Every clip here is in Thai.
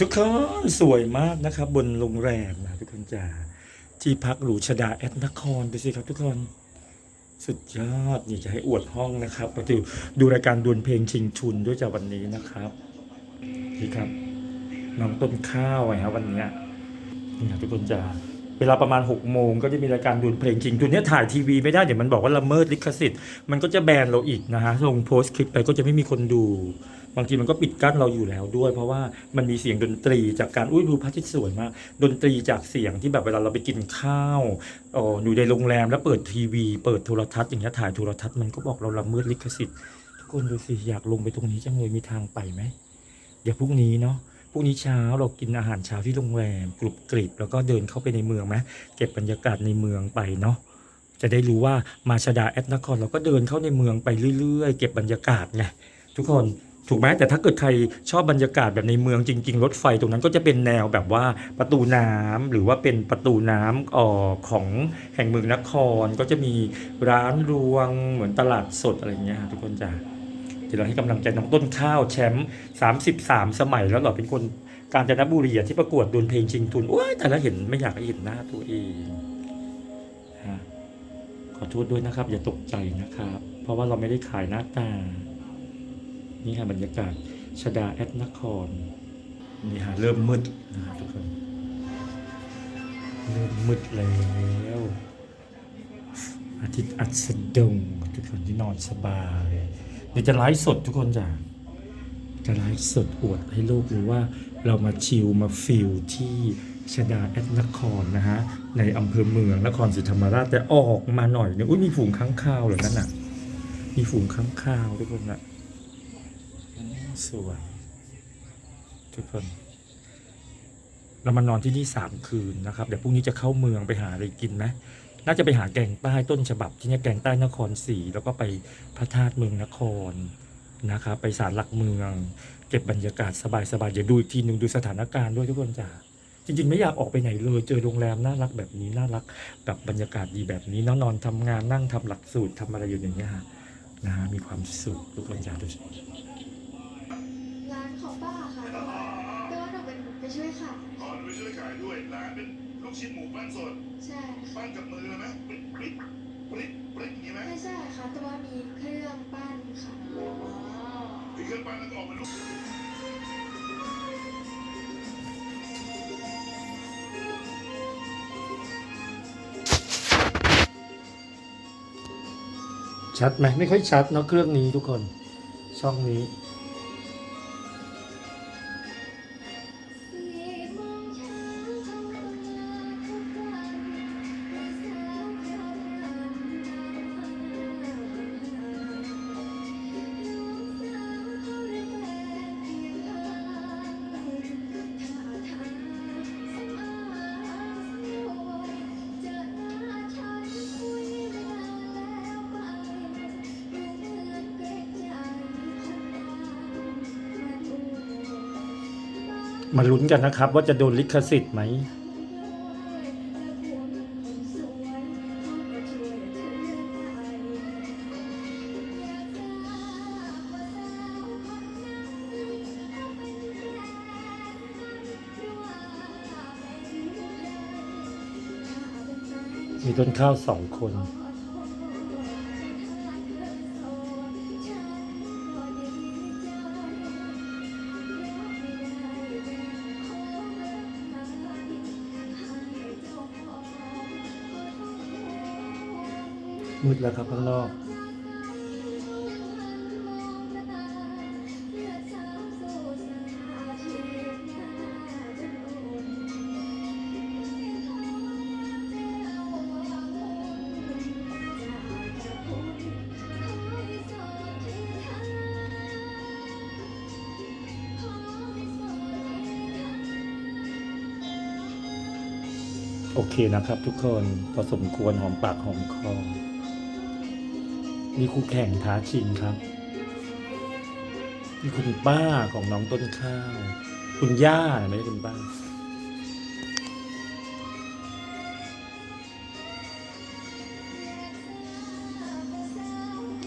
ทุกคนสวยมากนะครับ บนโรงแรมนะทุกคนจ๋าที่พักหรูชดาแอดนครดูสิครับทุกคน สุดยอดนี่จะให้อวดห้องนะครับมาดูดูรายการดวลเพลงชิงชุนด้วยจากวันนี้นะครับนี่ครับน้องต้นข้าวไงครับวันนี้นี่ครับทุกคนจ๋าเวลาประมาณ6กโมงก็จะมีรายการดวลเพลงชิงชุนเนี้ยถ่ายทีวีไม่ได้ เดี๋ยวมันบอกว่าละเมิดลิขสิทธิ์ มันก็จะแบนเราอีกนะฮะลงโพสต์คลิปไปก็จะไม่มีคนดู บางทีมันก็ปิดกั้นเราอยู่แล้วด้วย เพราะว่ามันมีเสียงดนตรีจากการอุ้ยดูพระอาทิตย์สวยมาก ดนตรีจากเสียงที่แบบเวลาเราไปกินข้าวอ๋ออยู่ในโรงแรมแล้วเปิดทีวี เปิดโทรทัศน์อย่างเงี้ยถ่ายโทรทัศน์มันก็บอกเราละเมิดลิขสิทธิ์ทุกคนดูสิอยากลงไปตรงนี้จังเลยมีทางไปไหมเดี๋ยวพรุ่งนี้เนาะพรุ่งนี้เช้าเรากินอาหารเช้าที่โรงแรมกรุบกริบแล้วก็เดินเข้าไปในเมืองไหมเก็บบรรยากาศในเมืองไปเนาะจะได้รู้ว่ามาชดาแอดนครเราก็เดินเข้าในเมืองไปเรื่อยๆ เก็บบรรยากาศไงทุกคน ถูกไหมแต่ถ้าเกิดใครชอบบรรยากาศแบบในเมืองจริง ๆ รถไฟตรงนั้นก็จะเป็นแนวแบบว่าประตูน้ำหรือว่าเป็นประตูน้ำอ่อของแห่งเมืองนครก็จะมีร้านรวงเหมือนตลาดสดอะไรอย่างเงี้ยทุกคนจ้ะเดี๋ยวเราให้กำลังใจน้องต้นข้าวแชมป์33 สมัยแล้วหรอเป็นคนกาญจนบุรีอะที่ประกวดดวลเพลงชิงทุนโอ้ยแต่ละเห็นไม่อยากเห็นหน้าตัวเองขอโทษด้วยนะครับ อย่าตกใจนะครับ เพราะว่าเราไม่ได้ขายหน้าตา นี่ค่ะบรรยากาศชดาแอดนคร นี่ฮะเริ่มมืดนะทุกคน เริ่มมืดแล้ว อาทิตย์อัสดง ทุกคนที่นอนสบายเดี๋ยวจะไลฟ์สดทุกคนจ้ะจะไลฟ์สดอวดให้โลกรู้ว่าเรามาชิลมาฟิลที่ชดาแอดนครนะฮะ ในอำเภอเมืองนครศรีธรรมราชแต่ออกมาหน่อยเนึงอุ้ยมีฝูงค้างคาวเหรอนั่นน่ะ มีฝูงค้างคาวทุกคนน่ะ สวย ทุกคน เรามานอนที่นี่สามคืนนะครับ เดี๋ยวพรุ่งนี้จะเข้าเมืองไปหาอะไรกินไหมน่าจะไปหาแกงใต้ต้นฉบับที่นี่แกงใต้นครศรีแล้วก็ไปพระธาตุเมืองนครนะครับไปศาลหลักเมือง เก็บบรรยากาศสบายๆเดี๋ยวดูอีกทีหนึ่งดูสถานการณ์ด้วยทุกคนจ้าจริง ๆ ไม่อยากออกไปไหนเลย เจอโรงแรมน่ารักแบบนี้น่ารักแบบบรรยากาศดีแบบนี้นอนนอนทำงานนั่งทำหลักสูตรทำอะไรอยู่อย่างเงี้ยนะฮะมีความสุขทุกคนจ้าดูสิร้านของป้าค่ะแต่ว่าแต่ว่าหนูเป็นไปช่วยขาย ขอไปช่วยขายด้วย ร้านเป็นลูกชิ้นหมูปั้นสดใช่ค่ะปั้นกับมือเลยไหมปริ๊บปริ๊บปริ๊บปริ๊บอย่างนี้ไหมไม่ใช่ค่ะแต่ว่ามีเครื่องปั้นค่ะที่เครื่องปั้นแล้วก็ออกมาลูกชัดไหมไม่ค่อยชัดเนาะเครื่องนี้ทุกคน ช่องนี้ มาลุ้นกันนะครับ ว่าจะโดนลิขสิทธิ์ไหมมีต้นข้าวสองคน มืดแล้วครับข้างนอก โอเคนะครับทุกคนพอสมควรหอมปากหอมคอ นี่คู่แข่งท้าชิงครับ นี่คุณป้าของน้องต้นข้าว คุณย่าไม่ใช่คุณป้า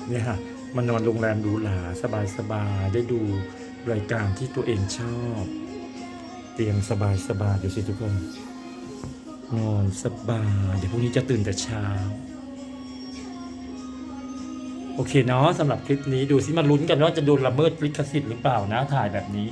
เนี่ยฮะมานอนโรงแรมหรูหราสบายๆได้ดูรายการที่ตัวเองชอบ เตียงสบายสบายๆดูสิทุกคนนอนสบายเดี๋ยวพรุ่งนี้จะตื่นแต่เช้า โอเคเนาะสำหรับคลิปนี้ดูซิมาลุ้นกันว่าจะโดนละเมิดลิขสิทธิ์หรือเปล่านะถ่ายแบบนี้